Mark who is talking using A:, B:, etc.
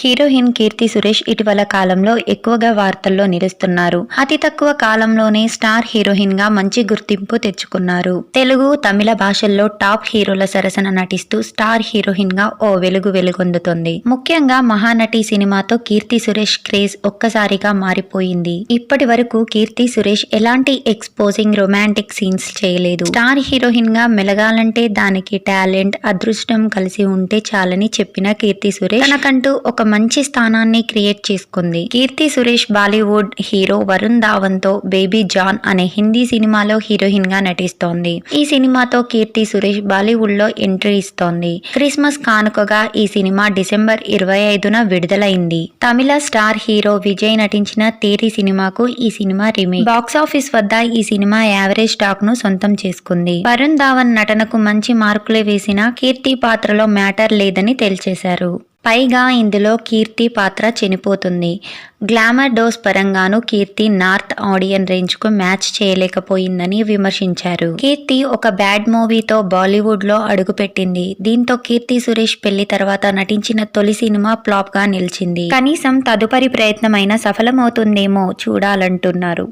A: Heroine Keerthy Suresh ఇటీవల కాలంలో ఎక్కువగా వార్తల్లో నిలుస్తున్నారు. అతి తక్కువ కాలంలోనే స్టార్ హీరోయిన్గా మంచి గుర్తింపు తెచ్చుకున్నారు. తెలుగు తమిళ భాషల్లో టాప్ హీరోల సరసన నటిస్తూ స్టార్ హీరోయిన్గా ఓ వెలుగు వెలుగొందుతుంది. ముఖ్యంగా మహానటి సినిమాతో కీర్తి సురేష్ క్రేజ్ ఒక్కసారిగా మారిపోయింది. ఇప్పటి వరకు కీర్తి సురేష్ ఎలాంటి ఎక్స్పోజింగ్ రొమాంటిక్ సీన్స్ చేయలేదు. స్టార్ హీరోయిన్గా మెలగాలంటే దానికి టాలెంట్ అదృష్టం కలిసి ఉంటే చాలని చెప్పిన కీర్తి సురేష్ తనకంటూ ఒక మంచి స్థానాన్ని క్రియేట్ చేసుకుంది. కీర్తి సురేష్ బాలీవుడ్ హీరో వరుణ్ ధావన్తో బేబీ జాన్ అనే హిందీ సినిమాలో హీరోయిన్గా నటిస్తోంది. ఈ సినిమాతో కీర్తి సురేష్ బాలీవుడ్లో ఎంట్రీ ఇస్తోంది. క్రిస్మస్ కానుకగా ఈ సినిమా డిసెంబర్ ఇరవై ఐదున విడుదలైంది. తమిళ స్టార్ హీరో విజయ్ నటించిన తేరి సినిమాకు ఈ సినిమా రీమేక్. బాక్స్ ఆఫీస్ వద్ద ఈ సినిమా యావరేజ్ టాక్ను సొంతం చేసుకుంది. వరుణ్ ధావన్ నటనకు మంచి మార్కులు వేసిన కీర్తి పాత్రలో మ్యాటర్ లేదని తేల్చేశారు. పైగా ఇందులో కీర్తి పాత్ర చనిపోతుంది. గ్లామర్ డోస్ పరంగాను కీర్తి నార్త్ ఆడియన్ రేంజ్కు మ్యాచ్ చేయలేకపోయిందని విమర్శించారు. కీర్తి ఒక బ్యాడ్ మూవీతో బాలీవుడ్లో అడుగుపెట్టింది. దీంతో కీర్తి సురేష్ పెళ్ళి తర్వాత నటించిన తొలి సినిమా ఫ్లాప్గా నిలిచింది. కనీసం తదుపరి ప్రయత్నమైన సఫలమవుతుందేమో చూడాలంటున్నారు.